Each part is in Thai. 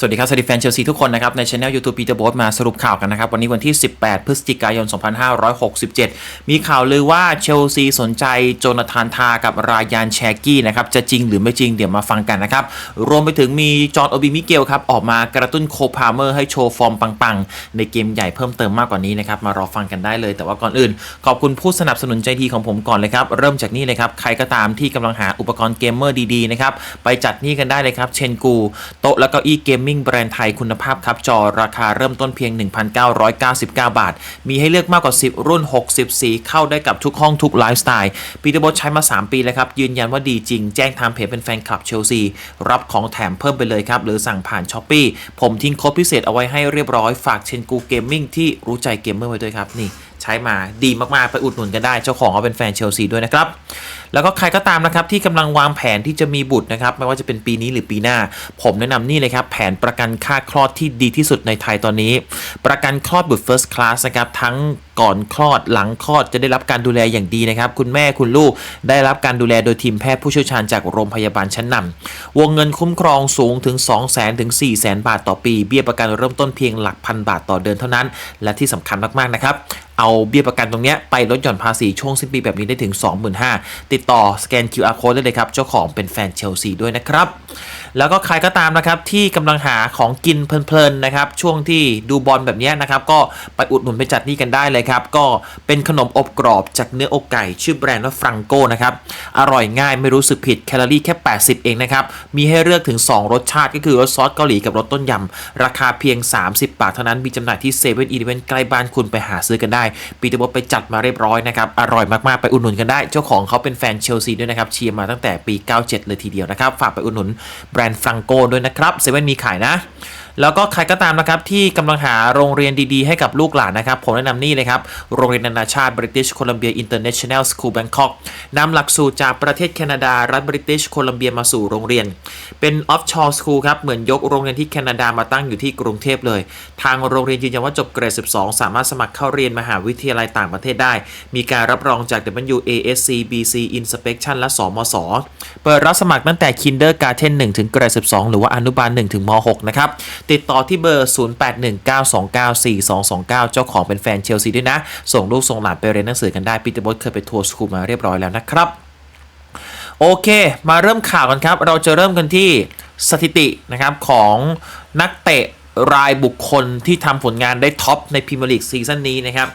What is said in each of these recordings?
สวัสดีครับ สวัสดีแฟนเชลซีทุกคนนะครับ ในช anel YouTube ปีเตอร์โบสมาสรุปข่าวกันนะครับ วันนี้วันที่ 18 พฤศจิกายน 2567 มีข่าวลือว่าเชลซีสนใจโจนาธานทากับรายานแชกี้นะครับ จะจริงหรือไม่จริงเดี๋ยวมาฟังกันนะครับ รวมไปถึงมีจอห์นโอบิมิเกลครับ ออกมากระตุ้นโคพาเมอร์ให้โชว์ฟอร์มปังๆ ในเกมใหญ่เพิ่มเติมมากกว่านี้นะครับ มารอฟังกันได้เลย แต่ว่าก่อนอื่น ขอบคุณผู้สนับสนุนใจดีของผมก่อนเลยครับเริ่มจากนี่เลยครับใครก็ตามที่กำลังหาอุปกรณ์เกมเมอร์ดีๆนะครับไปจัดนี่กันได้เลยครับเชนกูโต๊ะและเก้าอี้เกมมิ่งแบรนด์ไทยคุณภาพครับจอราคาเริ่มต้นเพียง 1,999 บาท มีให้เลือกมากกว่า 10 รุ่น 60 สีเข้าได้กับทุกห้องทุกไลฟ์สไตล์ปีเตอร์โบทใช้มา 3 ปีแล้วครับ ยืนยันว่าดีจริง แจ้งทางเพจเป็นแฟนคลับเชลซี รับของแถมเพิ่มไปเลยครับ หรือสั่งผ่านช้อปปีผมทิ้งโค้ดพิเศษเอาไว้ให้เรียบร้อยฝากเชนกูเกมมิ่งที่รู้ใจเกมเมอร์ไว้ด้วยครับนี่ใช้มาดีมากๆ ไปอุดหนุนกันได้ เจ้าของเขาเป็นแฟนเชลซีด้วยนะครับแล้วก็ใครก็ตามนะครับที่กำลังวางแผนที่จะมีบุตรนะครับไม่ว่าจะเป็นปีนี้หรือปีหน้า ผมแนะนำนี่เลยครับแผนประกันค่าคลอดที่ดีที่สุดในไทยตอนนี้ ประกันคลอดบุตร first class นะครับทั้งก่อนคลอดหลังคลอดจะได้รับการดูแลอย่างดีนะครับ คุณแม่คุณลูกได้รับการดูแลโดยทีมแพทย์ผู้เชี่ยวชาญจากโรงพยาบาลชั้นนำวงเงินคุ้มครองสูงถึง 2 0 0 0 0 0ถึง4 0 0 0 0 0 บาทต่อปี เบี้ยประกันเริ่มต้นเพียงหลักพันบาทต่อเดือนเท่านั้น และที่สำคัญมากๆนะครับเอาเบี้ยประกันตรงนี้ไปลดหย่อนภาษีช่วงสิ้นปีแบบนี้ได้ถึง 25,000ติดต่อสแกน QR code ได้เลยครับ เจ้าของเป็นแฟนเชลซีด้วยนะครับ แล้วก็ใครก็ตามนะครับที่กำลังหาของกินเพลินๆนะครับ ช่วงที่ดูบอลแบบนี้นะครับ ก็ไปอุดหนุนไปจัดนี่กันได้เลยครับ ก็เป็นขนมอบกรอบจากเนื้ออกไก่ ชื่อแบรนด์ว่าฟรังโกนะครับ อร่อยง่ายไม่รู้สึกผิดแคลอรี่แค่ 80 เองนะครับ มีให้เลือกถึง 2 รสชาติก็คือรสซอสเกาหลีกับรสต้นยำ ราคาเพียง 30 บาทเท่านั้นมีจำหน่ายที่เซเว่นอีเลฟเว่นใกล้บ้านคุณไปหาซื้อกันได้ปีเตอร์บอไปจัดมาเรียบร้อยนะครับอร่อยมากๆไปอุดหนุนกันได้ เจ้าของเขาเป็นแฟนเชลซีด้วยนะครับเชียร์มาตั้งแต่ปี 97 เลยทีเดียวนะครับ ฝากไปอุดหนุนแบรนด์ฟรังโกด้วยนะครับเซเว่นมีขายนะ แล้วก็ใครก็ตามนะครับที่กำลังหาโรงเรียนดีๆ ให้กับลูกหลานนะครับ ผมแนะนำนี่เลยครับ โรงเรียนนานาชาติ British Columbia International School Bangkok นำหลักสูตรจากประเทศแคนาดา รัฐ British Columbia มาสู่โรงเรียน เป็น offshore school ครับ เหมือนยกโรงเรียนที่แคนาดามาตั้งอยู่ที่กรุงเทพเลย ทางโรงเรียนยืนยันว่าจบเกรด 12 สามารถสมัครเข้าเรียนมหาวิทยาลัยต่างประเทศได้ มีการรับรองจาก WASC BC Inspection และสมศเปิดรับสมัครตั้งแต่ Kindergarten 1 ถึงเกรด 12 หรือว่าอนุบาล 1 ถึงม 6 นะครับติดต่อที่เบอร์ 0819294229 เจ้าของเป็นแฟนเชลซีด้วยนะ ส่งลูกส่งหลานไปเรียนหนังสือกันได้ปีเตอร์บอสเคยไปทัวร์สคูลมาเรียบร้อยแล้วนะครับโอเค มาเริ่มข่าวกันครับ เราจะเริ่มกันที่สถิตินะครับของนักเตะรายบุคคลที่ทำผลงานได้ท็อปในพรีเมียร์ลีกซีซั่นนี้นะครับ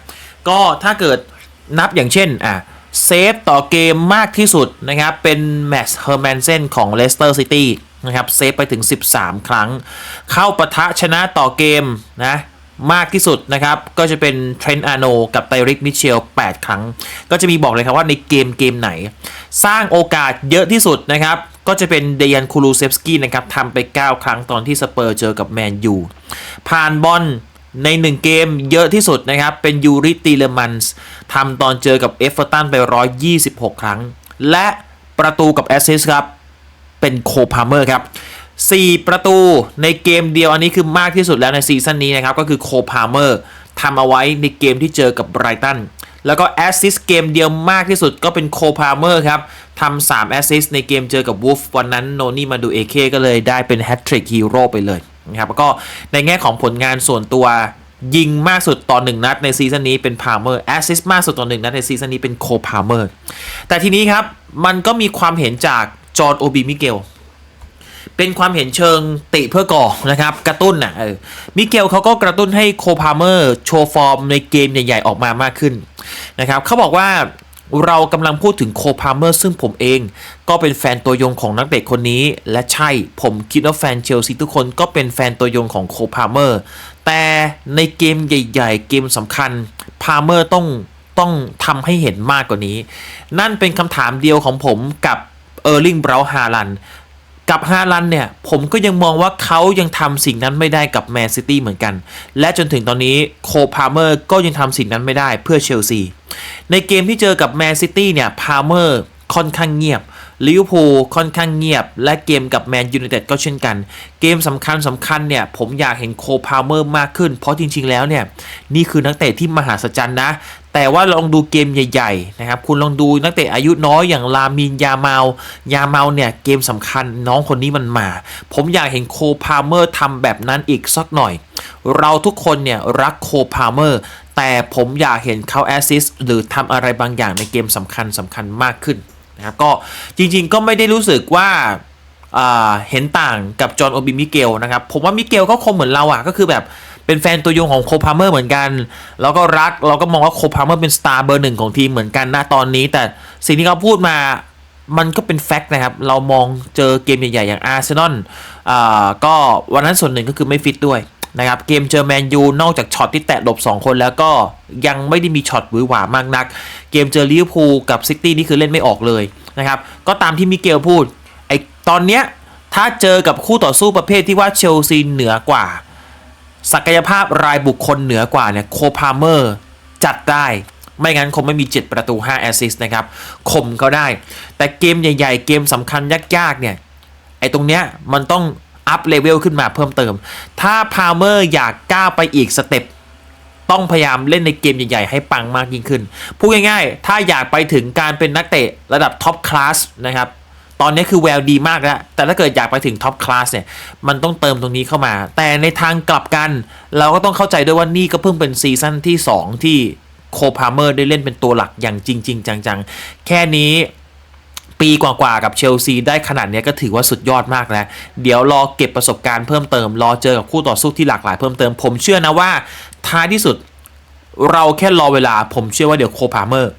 ก็ถ้าเกิดนับอย่างเช่นอะเซฟต่อเกมมากที่สุดนะครับ เป็นแมตต์เฮอร์แมนเซนของเลสเตอร์ซิตี้ นะครับเซฟไปถึง 13 ครั้ง เข้าปะทะชนะต่อเกมนะมากที่สุดนะครับ ก็จะเป็นเทรนต์อาโนกับไตริกมิเชล 8 ครั้ง ก็จะมีบอกเลยครับว่าในเกมเกมไหน สร้างโอกาสเยอะที่สุดนะครับ ก็จะเป็นเดยันคูลูเซฟสกี้นะครับทำไป 9 ครั้งตอนที่สเปอร์เจอกับแมนยูผ่านบอลใน 1 เกมเยอะที่สุดนะครับ เป็นยูริตีเลมันส์ทำตอนเจอกับเอฟเวอร์ตันไป 126 ครั้ง และประตูกับแอสซิสครับ เป็นโคพาเมอร์ครับ4 ประตูในเกมเดียวอันนี้คือมากที่สุดแล้วในซีซั่นนี้นะครับก็คือโคพาเมอร์ทำเอาไว้ในเกมที่เจอกับไบรตันแล้วก็แอสซิสเกมเดียวมากที่สุดก็เป็นโคพาเมอร์ครับทำ3แอสซิสในเกมเจอกับวูฟวันนั้นโนนี่มาดูเอเคก็เลยได้เป็นแฮตทริกฮีโร่ไปเลยนะครับแล้วก็ในแง่ของผลงานส่วนตัวยิงมากสุดต่อหนึ่งนัดในซีซั่นนี้เป็นพาเมอร์แอสซิสมากสุดต่อหนึ่งนัดในซีซั่นนี้เป็นโคพาเมอร์แต่ทีนี้ครับ มันก็มีความเห็นจาก จอร์ดโอบีมิเกลเป็นความเห็นเชิงติเพื่อก่อนะครับ กระตุ้นนะ่ะเออมิเกลเขาก็กระตุ้นให้โคพาเมอร์ โชว์ฟอร์มในเกมใหญ่ ๆ ออกมามากขึ้นนะครับเขาบอกว่าเรากำลังพูดถึงโคพาเมอร์ซึ่งผมเอง ก็เป็นแฟนตัวยงของนักเตะคนนี้ และใช่ผมคิดว่าแฟนเชลซีทุกคนก็เป็นแฟนตัวยงของโคพาเมอร์ แต่ในเกมใหญ่ ๆ เกมสำคัญพาเมอร์ต้องต้องทำให้เห็นมากกว่านี้ นั่นเป็นคำถามเดียวของผมกับ เออร์ลิงเบราฮาลันกับฮาลันเนี่ยผมก็ยังมองว่าเขายังทำสิ่งนั้นไม่ได้กับแมนซิตี้เหมือนกัน และจนถึงตอนนี้โคพาเมอร์ก็ยังทำสิ่งนั้นไม่ได้เพื่อเชลซีในเกมที่เจอกับแมนซิตี้เนี่ยพาเมอร์ค่อนข้างเงียบ ลิเวอร์พูลค่อนข้างเงียบ และเกมกับแมนยูไนเต็ดก็เช่นกัน เกมสำคัญสำคัญเนี่ย ผมอยากเห็นโคพาวเมอร์มากขึ้น เพราะจริง ๆ แล้วเนี่ย นี่คือนักเตะที่มหาศจรรย์นะ แต่ว่าลองดูเกมใหญ่ๆนะครับ คุณลองดูนักเตะอายุน้อยอย่างลามินยาเมายาเมาเนี่ย เกมสำคัญน้องคนนี้มันมา ผมอยากเห็นโคพาวเมอร์ทำแบบนั้นอีกสักหน่อย เราทุกคนเนี่ยรักโคพาวเมอร์แต่ผมอยากเห็นเขาแอสซิสหรือทำอะไรบางอย่างในเกมสำคัญสำคัญมากขึ้น นะครับก็จริง ๆ ก็ไม่ได้รู้สึกว่าเห็นต่างกับจอห์นโอบิมิเกลนะครับผมว่ามิเกลก็คงเหมือนเราอะก็คือแบบเป็นแฟนตัวยงของโคพาเมอร์เหมือนกัน แล้วก็รักเราก็มองว่าโคพาเมอร์เป็นสตาร์เบอร์หนึ่งของทีมเหมือนกันนะตอนนี้ แต่สิ่งที่เขาพูดมามันก็เป็นแฟกต์นะครับ เรามองเจอเกมใหญ่ ๆ อย่างอาร์เซนอลก็วันนั้นส่วนหนึ่งก็คือไม่ฟิตด้วย นะครับเกมเจอแมนยูนอกจากช็อตที่แตะหลบ 2 คนแล้วก็ยังไม่ได้มีช็อตหวือหวามากนัก เกมเจอลิเวอร์พูลกับซิตี้นี่คือเล่นไม่ออกเลยนะครับก็ตามที่มิเกลพูดไอตอนเนี้ยถ้าเจอกับคู่ต่อสู้ประเภทที่ว่าเชลซีเหนือกว่า ศักยภาพรายบุคคลเหนือกว่าเนี่ยโคพาเมอร์จัดได้ไม่งั้นคงไม่มี 7 ประตู 5 แอสซิสต์นะครับคมก็ได้ แต่เกมใหญ่ ๆ เกมสำคัญยาก ๆ เนี่ย ไอ้ตรงเนี้ยมันต้อง อัพเลเวลขึ้นมาเพิ่มเติม ถ้าพาเมอร์อยากก้าวไปอีกสเต็ปต้องพยายามเล่นในเกมใหญ่ ๆ ให้ปังมากยิ่งขึ้น พูดง่ายๆ ถ้าอยากไปถึงการเป็นนักเตะระดับท็อปคลาสนะครับ ตอนนี้คือแววดีมากแล้ว แต่ถ้าเกิดอยากไปถึงท็อปคลาสเนี่ย มันต้องเติมตรงนี้เข้ามา แต่ในทางกลับกัน เราก็ต้องเข้าใจด้วยว่านี่ก็เพิ่งเป็นซีซั่นที่ 2 ที่โคพาเมอร์ได้เล่นเป็นตัวหลักอย่างจริง ๆ จังๆ แค่นี้ ปีกว่าๆกับเชลซีได้ขนาดนี้ก็ถือว่าสุดยอดมากแล้วเดี๋ยวรอเก็บประสบการณ์เพิ่มเติม รอเจอกับคู่ต่อสู้ที่หลากหลายเพิ่มเติม ผมเชื่อนะว่าท้ายที่สุดเราแค่รอเวลา ผมเชื่อว่าเดี๋ยวโคพาเมอร์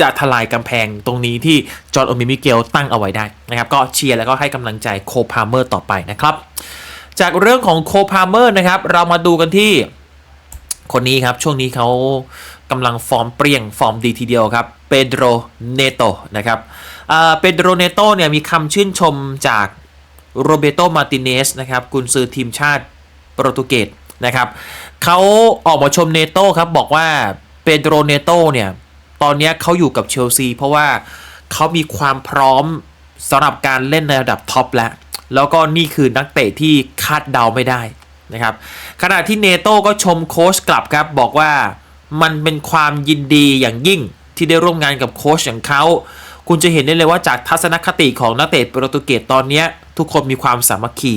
จะทลายกำแพงตรงนี้ที่จอร์นโอมิมิเกลตั้งเอาไว้ได้นะครับก็เชียร์แล้วก็ให้กำลังใจโคพาเมอร์ต่อไปนะครับ จากเรื่องของโคพาเมอร์นะครับเรามาดูกันที่คนนี้ครับช่วงนี้เขากำลังฟอร์มเปรี้ยงฟอร์มดีทีเดียวครับเปโดรเนโตนะครับ เปโดรเนโตเนี่ยมีคำชื่นชมจากโรเบโตมาติเนสนะครับกุนซือทีมชาติโปรตุเกสนะครับเขาออกมาชมเนโตครับบอกว่าเปโดรเนโตเนี่ยตอนนี้เขาอยู่กับเชลซีเพราะว่าเขามีความพร้อมสำหรับการเล่นในระดับท็อปแล้ว แล้วก็นี่คือนักเตะที่คาดเดาไม่ได้นะครับขณะที่เนโต้ก็ชมโค้ชกลับครับ บอกว่ามันเป็นความยินดีอย่างยิ่งที่ได้ร่วมงานกับโค้ชอย่างเขา คุณจะเห็นได้เลยว่าจากทัศนคติของนักเตะโปรตุเกสตอนนี้ทุกคนมีความสามัคคี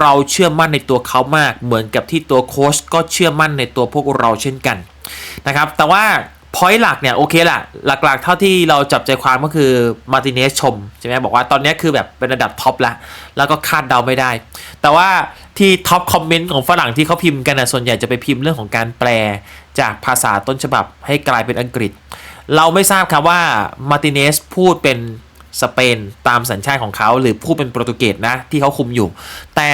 เราเชื่อมั่นในตัวเขามาก เหมือนกับที่ตัวโค้ชก็เชื่อมั่นในตัวพวกเราเช่นกันนะครับ แต่ว่าพอยต์หลักเนี่ยโอเคละหลักๆ เท่าที่เราจับใจความก็คือมาร์ติเนสชมใช่ไหมบอกว่าตอนนี้คือแบบเป็นระดับท็อปล้วแล้วก็คาดเดาไม่ได้ แต่ว่าที่ท็อปคอมเมนต์ของฝรั่งที่เขาพิมพ์กันนะส่วนใหญ่จะไปพิมพ์เรื่องของการแปลจากภาษาต้นฉบับให้กลายเป็นอังกฤษ เราไม่ทราบครับว่ามาร์ติเนสพูดเป็นสเปนตามสัญชาติของเขา หรือพูดเป็นโปรตุเกสนะที่เขาคุมอยู่ แต่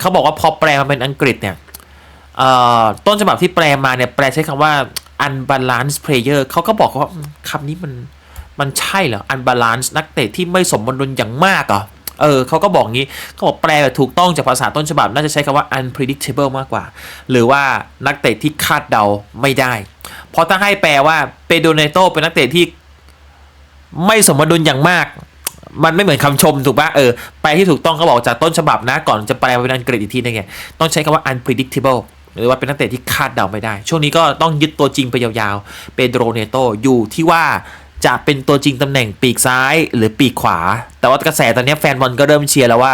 เขาบอกว่าพอแปลมาเป็นอังกฤษเนี่ยต้นฉบับที่แปลมาเนี่ยแปลใช้คำว่า unbalanced player เขาก็บอกว่าคำนี้มันมันใช่เหรอ unbalance นักเตะที่ไม่สมดุลอย่างมากอะเออเขาก็บอกงี้เขาบอกแปลแบบถูกต้องจากภาษาต้นฉบับ น่าจะใช้คำว่า unpredictable มากกว่า หรือว่านักเตะที่คาดเดาไม่ได้ เพราะถ้าให้แปลว่าเปโดเนโตเป็นนักเตะที่ไม่สมดุลอย่างมาก มันไม่เหมือนคำชมถูกปะเออแปลที่ถูกต้องเขาบอกจากต้นฉบับนะ ก่อนจะแปลเป็นอังกฤษอีกทีนึงไงต้องใช้คำว่า unpredictable หรือว่าเป็นนักเตะที่คาดเดาไม่ได้ ช่วงนี้ก็ต้องยึดตัวจริงไปยาวๆ เปโดเนโตอยู่ที่ว่าจะเป็นตัวจริงตำแหน่งปีกซ้ายหรือปีกขวา แต่ว่ากระแสตอนนี้แฟนบอลก็เริ่มเชียร์แล้วว่า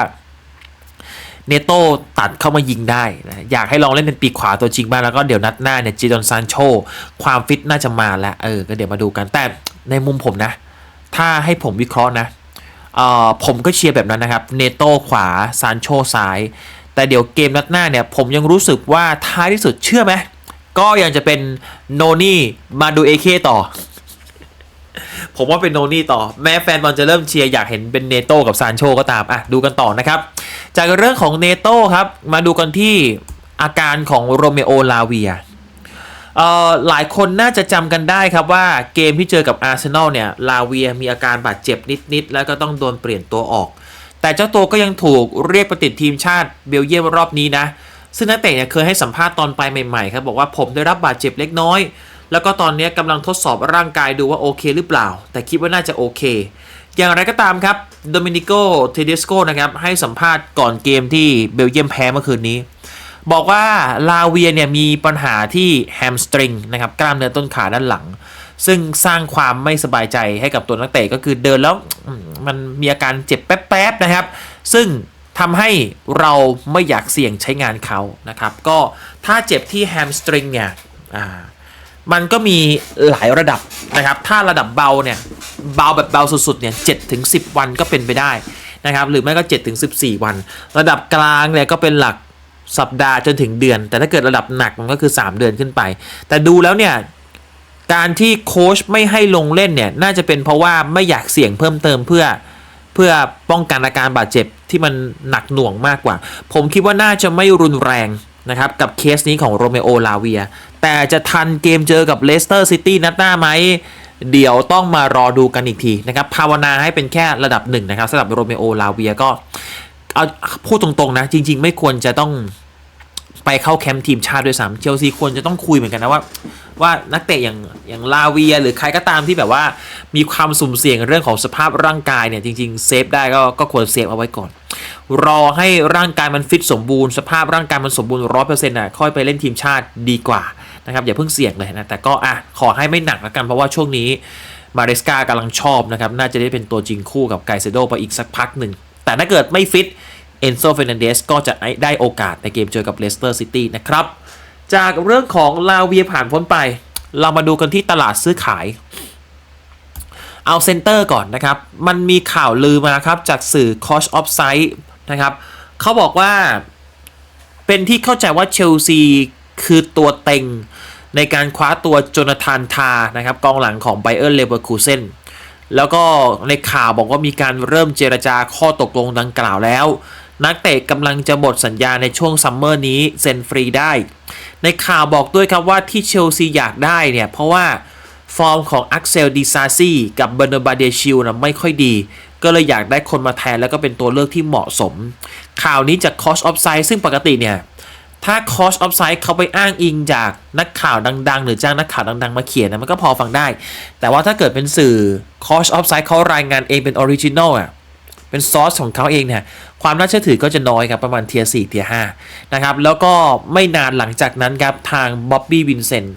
เนโต้ตัดเข้ามายิงได้นะอยากให้ลองเล่นเป็นปีกขวาตัวจริงบ้างแล้วก็เดี๋ยวนัดหน้าเนี่ยจีดอนซานโชความฟิตน่าจะมาแล้วเออก็เดี๋ยวมาดูกันแต่ในมุมผมนะ ถ้าให้ผมวิเคราะห์นะเอ่อผมก็เชียร์แบบนั้นนะครับเนโต้ขวาซานโชซ้าย แต่เดี๋ยวเกมนัดหน้าเนี่ยผมยังรู้สึกว่าท้ายที่สุดเชื่อไหมก็ยังจะเป็นโนนี่มาดูเอเคต่อ ผมว่าเป็นโนนี่ต่อ แม้แฟนบอลจะเริ่มเชียร์อยากเห็นเป็นเนโต้กับซานโชก็ตาม อะ ดูกันต่อนะครับ จากเรื่องของเนโต้ครับ มาดูกันที่อาการของโรเมโอลาเวียเอ่อหลายคนน่าจะจำกันได้ครับว่าเกมที่เจอกับอาร์เซนอลเนี่ยลาเวียมีอาการบาดเจ็บนิดๆ แล้วก็ต้องโดนเปลี่ยนตัวออก แต่เจ้าตัวก็ยังถูกเรียกไปติดทีมชาติเบลเยียมรอบนี้นะ ซึ่งนักเตะเนี่ยเคยให้สัมภาษณ์ตอนไปใหม่ๆครับบอกว่าผมได้รับบาดเจ็บเล็กน้อย แล้วก็ตอนนี้กำลังทดสอบร่างกายดูว่าโอเคหรือเปล่า แต่คิดว่าน่าจะโอเค อย่างไรก็ตามครับโดมินิโกเทเดสโกนะครับให้สัมภาษณ์ก่อนเกมที่เบลเยียมแพ้เมื่อคืนนี้ บอกว่าลาเวียเนี่ยมีปัญหาที่แฮมสตริงนะครับกล้ามเนื้อต้นขาด้านหลัง ซึ่งสร้างความไม่สบายใจให้กับตัวนักเตะก็คือเดินแล้วมมันมีอาการเจ็บแป๊บๆนะครับ ซึ่งทำให้เราไม่อยากเสี่ยงใช้งานเขานะครับ ก็ถ้าเจ็บที่แฮมสตริงเนี่ยอ่า มันก็มีหลายระดับนะครับ ถ้าระดับเบาเนี่ยเบาแบบเบาสุดๆเนี่ยเจ็ดถึงสิวันก็เป็นไปได้นะครับหรือไม่ก็7ถึง14วัน ระดับกลางเนี่ยก็เป็นหลักสัปดาห์จนถึงเดือน แต่ถ้าเกิดระดับหนักมันก็คือ 3 เดือนขึ้นไป แต่ดูแล้วเนี่ยการที่โค้ชไม่ให้ลงเล่นเนี่ยน่าจะเป็นเพราะว่าไม่อยากเสี่ยงเพิ่มเติมเพื่อเพื่อป้องกันอาการบาดเจ็บที่มันหนักหน่วงมากกว่า ผมคิดว่าน่าจะไม่รุนแรง นะครับกับเคสนี้ของโรเมโอลาเวีย แต่จะทันเกมเจอกับเลสเตอร์ซิตี้นัดหน้าไหมเดี๋ยวต้องมารอดูกันอีกทีนะครับภาวนาให้เป็นแค่ระดับหนึ่งนะครับสำหรับโรเมโอลาเวียก็เอาพูดตรงๆนะ จริง ๆ ไม่ควรจะต้องไปเข้าแคมป์ทีมชาติด้วยซ้ำเชลซีควรจะต้องคุยเหมือนกันนะว่า ว่านักเตะอย่างอย่างลาเวีย หรือใครก็ตามที่แบบว่ามีความสุ่มเสี่ยงเรื่องของสภาพร่างกายเนี่ยจริง ๆ เซฟได้ก็ก็ควรเซฟเอาไว้ก่อน รอให้ร่างกายมันฟิตสมบูรณ์สภาพร่างกายมันสมบูรณ์ร้อยเปอร์เซ็นต์อะค่อยไปเล่นทีมชาติดีกว่านะครับอย่าเพิ่งเสี่ยงเลยนะแต่ก็อะขอให้ไม่หนักล้วกันเพราะว่าช่วงนี้มาเรสกากำลังชอบนะครับน่าจะได้เป็นตัวจริงคู่กับไกเซโดไปอีกสักพักหนึ่ง แต่ถ้าเกิดไม่ฟิตเอนโซเฟนันเดสก็จะได้โอกาสในเกมเจอกับเลสเตอร์ซิตี้นะครับ จากเรื่องของลาเวียผ่านพ้นไป เรามาดูกันที่ตลาดซื้อขาย เอาเซนเตอร์ก่อนนะครับ มันมีข่าวลือมาครับ จากสื่อ Cost of Sight นะครับเขาบอกว่าเป็นที่เข้าใจว่าเชลซีคือตัวเต็งในการคว้าตัวโจนาธานทานะครับกองหลังของไบเออร์เลเวอร์คูเซนแล้วก็ในข่าวบอกว่ามีการเริ่มเจรจาข้อตกลงดังกล่าวแล้ว นักเตะกำลังจะหมดสัญญาในช่วงซัมเมอร์นี้เซ็นฟรีได้ ในข่าวบอกด้วยครับว่าที่เชลซีอยากได้เนี่ยเพราะว่า ฟอร์มของอักเซลดีซาซีกับเบอร์นาบาเดชิลนะไม่ค่อยดี ก็เลยอยากได้คนมาแทนแล้วก็เป็นตัวเลือกที่เหมาะสม ข่าวนี้จากคอสออฟไซด์ซึ่งปกติเนี่ยถ้าคอสออฟไซด์เขาไปอ้างอิงจากนักข่าวดัง ๆ หรือจ้างนักข่าวดัง ๆ มาเขียนนะมันก็พอฟังได้ แต่ว่าถ้าเกิดเป็นสื่อคอสออฟไซด์เขารายงานเองเป็นออริจินอลอะเป็นซอสของเขาเองเนี่ยความน่าเชื่อถือก็จะน้อยครับประมาณเทียร์4เทียร์5นะครับแล้วก็ไม่นานหลังจากนั้นครับทางบ๊อบบี้วินเซนต์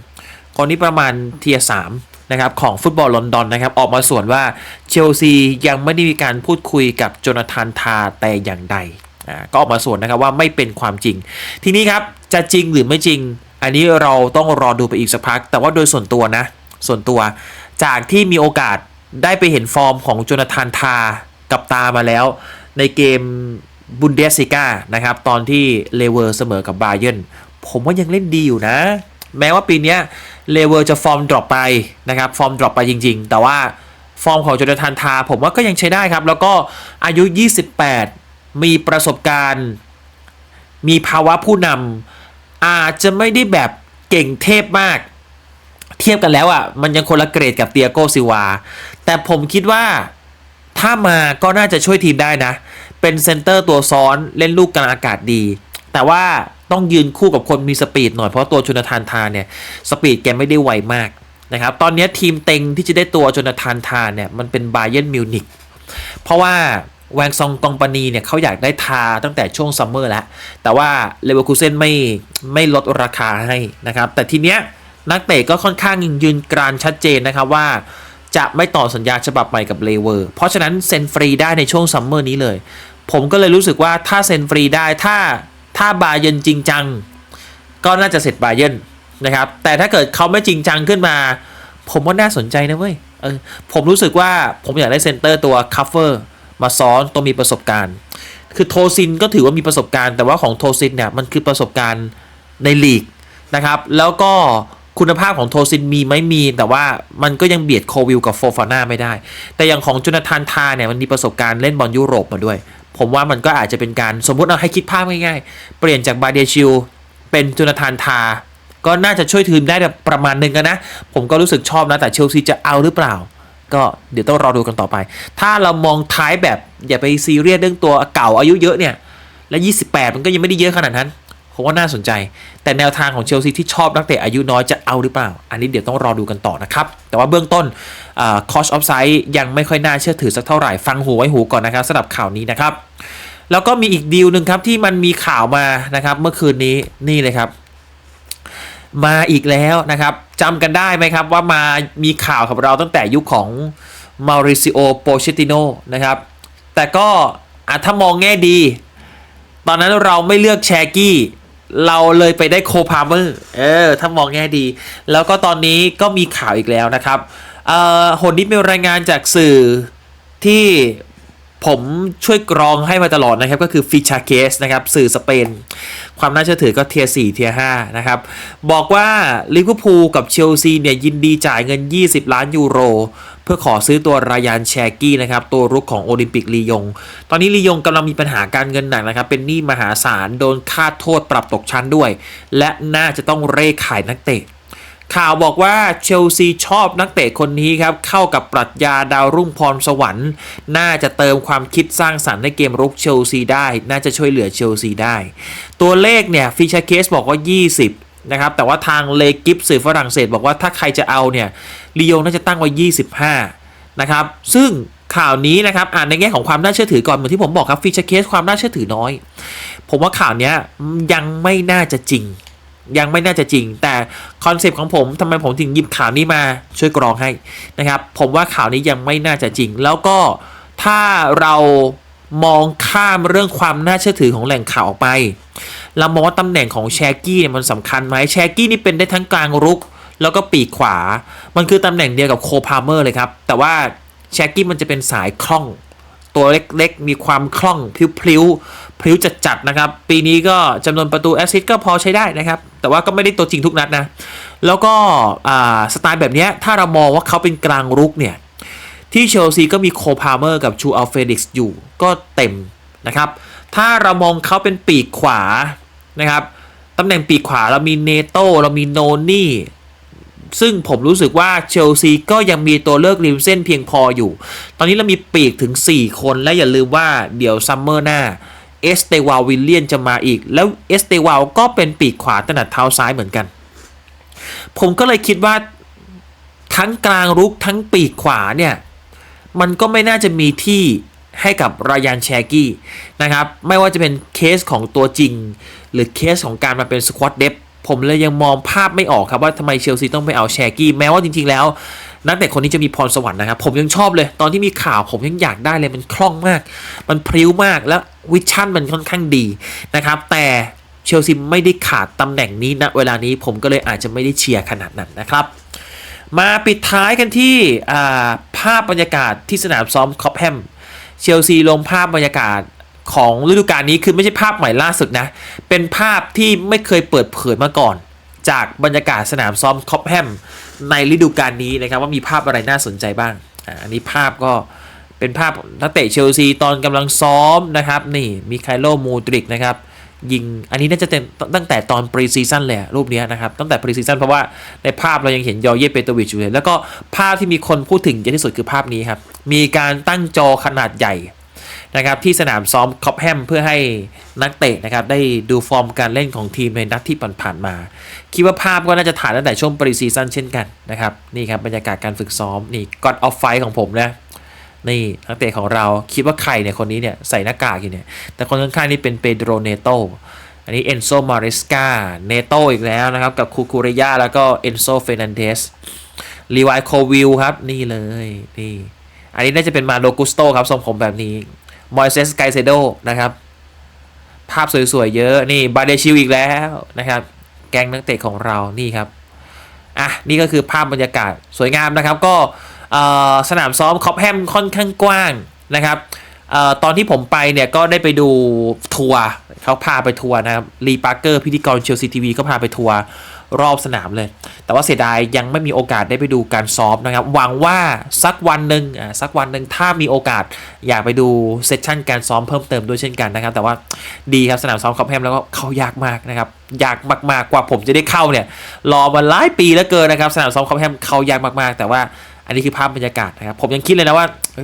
คนนี้ประมาณเทียร์3นะครับของฟุตบอลลอนดอนนะครับออกมาส่วนว่าเชลซียังไม่ได้มีการพูดคุยกับโจนาธานทาแต่อย่างใดอ่าก็ออกมาส่วนนะครับว่าไม่เป็นความจริง ทีนี้ครับจะจริงหรือไม่จริง อันนี้เราต้องรอดูไปอีกสักพัก แต่ว่าโดยส่วนตัวนะ ส่วนตัวจากที่มีโอกาสได้ไปเห็นฟอร์มของโจนาธานทากับตามาแล้ว ในเกมบุนเดสซิก้านะครับตอนที่เลเวอร์เสมอกับบาเยนผมว่ายังเล่นดีอยู่นะ แม้ว่าปีนี้ เลเวอร์จะฟอร์มดรอปไปนะครับฟอร์มดรอปไปจริง ๆ แต่ว่าฟอร์มของโจนาธานทา ผมว่าก็ยังใช้ได้ครับ แล้วก็อายุ 28 มีประสบการณ์ มีภาวะผู้นำอาจจะไม่ได้แบบเก่งเทพมาก เทียบกันแล้วอะ มันยังคนละเกรดกับเตียโกซิวา แต่ผมคิดว่าถ้ามาก็น่าจะช่วยทีมได้นะ เป็นเซนเตอร์ตัวซ้อนเล่นลูกกลางอากาศดี แต่ว่าต้องยืนคู่กับคนมีสปีดหน่อยเพราะตัวชนทานทานเนี่ยสปีดแกไม่ได้ไวมากนะครับตอนนี้ทีมเต็งที่จะได้ตัวชนทานทานเนี่ยมันเป็นบาเยนมิวนิกเพราะว่าแวงซองกองปานีเนี่ยเขาอยากได้ทาตั้งแต่ช่วงซัมเมอร์แล้ว แต่ว่าเลเวอร์คูเซนไม่ไม่ลดราคาให้นะครับ แต่ทีเนี้ยนักเตะก็ค่อนข้างยืนกรานชัดเจนนะครับว่าจะไม่ต่อสัญญาฉบับใหม่กับเลเวอร์ เพราะฉะนั้นเซ็นฟรีได้ในช่วงซัมเมอร์นี้เลย ผมก็เลยรู้สึกว่าถ้าเซ็นฟรีได้ถ้า ถ้าบาเยนจริงจัง ก็น่าจะเสร็จบาเยนนะครับ แต่ถ้าเกิดเขาไม่จริงจังขึ้นมา ผมว่าน่าสนใจนะเว้ยเออผมรู้สึกว่าผมอยากได้เซนเตอร์ตัวคัฟเฟอร์มาซ้อนตัวมีประสบการณ์ คือโทซินก็ถือว่ามีประสบการณ์ แต่ว่าของโทซินเนี่ยมันคือประสบการณ์ในลีกนะครับ แล้วก็คุณภาพของโทซินมีไหมมี แต่ว่ามันก็ยังเบียดโควิลกับโฟฟาน่าไม่ได้ แต่อย่างของจุนทานทาเนี่ยมันมีประสบการณ์เล่นบอลยุโรปมาด้วย ผมว่ามันก็อาจจะเป็นการสมมุติเอาให้คิดภาพง่ายๆ เปลี่ยนจากบาเดียชิลเป็นจุนทานทา ก็น่าจะช่วยทีมได้ประมาณหนึ่งกันนะ ผมก็รู้สึกชอบนะ แต่เชลซีจะเอาหรือเปล่า ก็เดี๋ยวต้องรอดูกันต่อไป ถ้าเรามองท้ายแบบอย่าไปซีเรียสเรื่องตัวเก่าอายุเยอะเนี่ย และ 28 มันก็ยังไม่ได้เยอะขนาดนั้น ผมว่าน่าสนใจ แต่แนวทางของเชลซีที่ชอบนักเตะอายุน้อยจะเอาหรือเปล่า อันนี้เดี๋ยวต้องรอดูกันต่อนะครับ แต่ว่าเบื้องต้นคอชออฟไซด์ยังไม่ค่อยน่าเชื่อถือสักเท่าไหร่ฟังหูไว้หูก่อนนะครับสำหรับข่าวนี้นะครับ แล้วก็มีอีกดีลหนึ่งครับที่มันมีข่าวมานะครับ เมื่อคืนนี้นี่เลยครับ มาอีกแล้วนะครับจำกันได้ไหมครับว่ามามีข่าวกับเราตั้งแต่ยุคของมาริซิโอโปเชติโนนะครับ แต่ก็ถ้ามองแง่ดี ตอนนั้นเราไม่เลือกแชกี้ เราเลยไปได้โคพาเมอร์เออถ้ามองแง่ดี แล้วก็ตอนนี้ก็มีข่าวอีกแล้วนะครับเอ่อหนนี้มีรายงานจากสื่อที่ผมช่วยกรองให้มาตลอดนะครับ ก็คือฟิชาเคสนะครับ สื่อสเปน ความน่าเชื่อถือก็เทียร์4เทียร์5นะครับ บอกว่าลิเวอร์พูลกับเชลซีเนี่ยยินดีจ่ายเงิน 20 ล้านยูโร เพื่อขอซื้อตัวรายานแชกี้นะครับ ตัวรุกของโอลิมปิกลียง ตอนนี้ลียงกำลังมีปัญหาการเงินหนักนะครับ เป็นหนี้มหาศาลโดนค่าโทษปรับตกชั้นด้วย และน่าจะต้องเร่ขายนักเตะ ข่าวบอกว่าเชลซีชอบนักเตะคนนี้ครับ เข้ากับปรัชญาดาวรุ่งพรสวรรค์ น่าจะเติมความคิดสร้างสรรค์ในเกมรุกเชลซีได้ น่าจะช่วยเหลือเชลซีได้ ตัวเลขเนี่ยฟิชาเคสบอกว่า 20นะครับแต่ว่าทางเลกิฟสื่อฝรั่งเศสบอกว่าถ้าใครจะเอาเนี่ยลียงน่าจะตั้งไว้ 25 นะครับ ซึ่งข่าวนี้นะครับอ่านในแง่ของความน่าเชื่อถือก่อนเหมือนที่ผมบอกครับฟิชาเคสความน่าเชื่อถือน้อย ผมว่าข่าวนี้ยังไม่น่าจะจริง ยังไม่น่าจะจริง แต่คอนเซปต์ของผมทำไมผมถึงหยิบข่าวนี้มาช่วยกรองให้นะครับ ผมว่าข่าวนี้ยังไม่น่าจะจริง แล้วก็ถ้าเรามองข้ามเรื่องความน่าเชื่อถือของแหล่งข่าวออกไป เรามองว่าตำแหน่งของแชกี้เนี่ยมันสำคัญไหมแชกี้นี่เป็นได้ทั้งกลางรุก แล้วก็ปีกขวา มันคือตำแหน่งเดียวกับโคพาเมอร์เลยครับ แต่ว่าแชกี้มันจะเป็นสายคล่อง ตัวเล็กๆ มีความคล่องพลิ้ว พลิ้วจัดๆนะครับ ปีนี้ก็จำนวนประตูแอสซิสก็พอใช้ได้นะครับ แต่ว่าก็ไม่ได้ตัวจริงทุกนัดนะ แล้วก็สไตล์แบบนี้ถ้าเรามองว่าเขาเป็นกลางรุกเนี่ย ที่เชลซีก็มีโคพาเมอร์กับชูอัลเฟดิกซ์อยู่ก็เต็มนะครับ ถ้าเรามองเขาเป็นปีกขวานะครับตำแหน่งปีกขวาเรามีเนโตเรามีโนนี่ซึ่งผมรู้สึกว่าเชลซีก็ยังมีตัวเลือกริมเส้นเพียงพออยู่ ตอนนี้เรามีปีกถึง 4 คนและอย่าลืมว่าเดี๋ยวซัมเมอร์หน้า เอสเตวาวิลเลียนจะมาอีก แล้วเอสเตวาลก็เป็นปีกขวาถนัดเท้าซ้ายเหมือนกัน ผมก็เลยคิดว่าทั้งกลางรุกทั้งปีกขวาเนี่ย มันก็ไม่น่าจะมีที่ให้กับรายานแชกี้นะครับ ไม่ว่าจะเป็นเคสของตัวจริง หรือเคสของการมาเป็นสควอตเดฟผมเลยยังมองภาพไม่ออกครับว่าทำไมเชลซีต้องไปเอาแชกี้แม้ว่าจริงๆแล้ว นักเตะคนนี้จะมีพรสวรรค์นะครับ ผมยังชอบเลย ตอนที่มีข่าวผมยังอยากได้เลยมันคล่องมาก มันพริ้วมากแล้ววิชั่นมันค่อนข้างดีนะครับ แต่เชลซีไม่ได้ขาดตำแหน่งนี้ณเวลานี้ผมก็เลยอาจจะไม่ได้เชียร์ขนาดนั้นนะครับ มาปิดท้ายกันที่ภาพบรรยากาศที่สนามซ้อมคอปแฮมเชลซีลงภาพบรรยากาศของฤดูกาลนี้คือไม่ใช่ภาพใหม่ล่าสุดนะ เป็นภาพที่ไม่เคยเปิดเผยมาก่อน จากบรรยากาศสนามซ้อมคอปแฮมในฤดูกาลนี้นะครับว่ามีภาพอะไรน่าสนใจบ้างอันนี้ภาพก็เป็นภาพนักเตะเชลซีตอนกำลังซ้อมนะครับนี่มีไคโลมูดริกนะครับยิงอันนี้น่าจะเป็นตั้งแต่ตอนปรีซีซั่นเลยอะรูปเนี้ยนะครับตั้งแต่ปรีซีซั่นเพราะว่าในภาพเรายังเห็นยอเย่เปโตวิชอยู่เลยแล้วก็ภาพที่มีคนพูดถึงเยอะที่สุดคือภาพนี้ครับมีการตั้งจอขนาดใหญ่ นะครับที่สนามซ้อมคอปแฮมเพื่อให้นักเตะนะครับได้ดูฟอร์มการเล่นของทีมในนัดที่ผ่านๆมา คิดว่าภาพก็น่าจะถ่ายตั้งแต่ช่วงปรีซีซั่นเช่นกันนะครับนี่ครับบรรยากาศการฝึกซ้อมนี่ก็อดออฟไฟของผมนะนี่นักเตะของเราคิดว่าใครเนี่ยคนนี้เนี่ยใส่หน้ากากอยู่เนี่ยแต่คนข้างๆนี่เป็นเปโดรเนโตอันนี้เอนโซมาริสกาเนโตอีกแล้วนะครับกับคูคูเรยาแล้วก็เอนโซเฟนันเดสลีวายโควิลครับนี่เลยนี่อันนี้น่าจะเป็นมาโลกุสโตครับทรงผมแบบนี้ มอยเซสไกเซโดนะครับ ภาพสวยๆเยอะนี่บาเดชิลอีกแล้วนะครับ แกงนักเตะของเรานี่ครับอะนี่ก็คือภาพบรรยากาศสวยงามนะครับ ก็สนามซ้อมคอปแฮมค่อนข้างกว้างนะครับออตอนที่ผมไปเนี่ยก็ได้ไปดูทัวร์เขาพาไปทัวร์นะครับลีปาร์เกอร์พิธีกรเชลซีทีวีก็พาไปทัวร์ รอบสนามเลย แต่ว่าเสียดายยังไม่มีโอกาสได้ไปดูการซ้อมนะครับ หวังว่าสักวันหนึ่งอ่าสักวันหนึ่งถ้ามีโอกาสอยากไปดูเซสชั่นการซ้อมเพิ่มเติมด้วยเช่นกันนะครับ แต่ว่าดีครับสนามซ้อมคอปแฮมแล้วก็เข้ายากมากนะครับยากมากๆกว่าผมจะได้เข้าเนี่ยรอมาหลายปีแล้วเกินนะครับสนามซ้อมคอปแฮมเขายากมากๆ แต่ว่าอันนี้คือภาพบรรยากาศนะครับผมยังคิดเลยนะว่าอ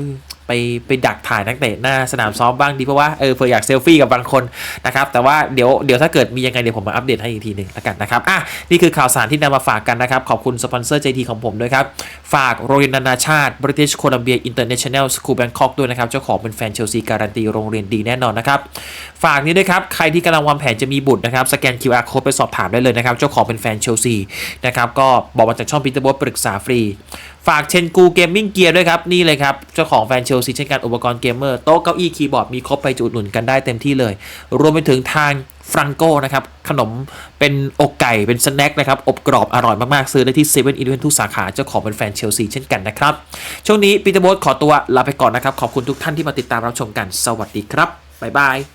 ไปไปดักถ่ายนักเตะหน้าสนามซ้อมบ้างดีเพราะว่าเออเผื่ออยากเซลฟี่กับบางคนนะครับแต่ว่าเดี๋ยวเดี๋ยวถ้าเกิดมียังไงเดี๋ยวผมมาอัปเดตให้อีกทีหนึ่งแล้วกันนะครับอะนี่คือข่าวสารที่นำมาฝากกันนะครับ ขอบคุณสปอนเซอร์ใจดีของผมด้วยครับฝากโรงเรียนนานาชาติ British Columbia International School Bangkok ด้วยนะครับเจ้าของเป็นแฟนเชลซีการันตีโรงเรียนดีแน่นอนนะครับฝากนี้ด้วยครับใครที่กำลังวางแผนจะมีบุตรนะครับสแกน QR code ไปสอบถามได้เลยนะครับเจ้าของเป็นแฟนเชลซีนะครับก็บอกมาจากช่องพีเตอร์บอสปรึกษาฟรี ฝากเชนกูเกมมิ่งเกียร์ด้วยครับนี่เลยครับเจ้าของแฟนเชลซีเช่นกันอุปกรณ์เกมเมอร์โต๊ะเก้าอี้คีย์บอร์ดมีครบไปจุดหนุนกันได้เต็มที่เลย รวมไปถึงทางฟรังโกนะครับ ขนมเป็นอกไก่เป็นสแน็คนะครับ อบกรอบอร่อยมาก ๆ ซื้อได้ที่เซเว่นอีเลฟเว่นทุกสาขา เจ้าของเป็นแฟนเชลซีเช่นกันนะครับ ช่วงนี้ปีเตอร์โบสขอตัวลาไปก่อนนะครับ ขอบคุณทุกท่านที่มาติดตามรับชมกันสวัสดีครับบ๊ายบาย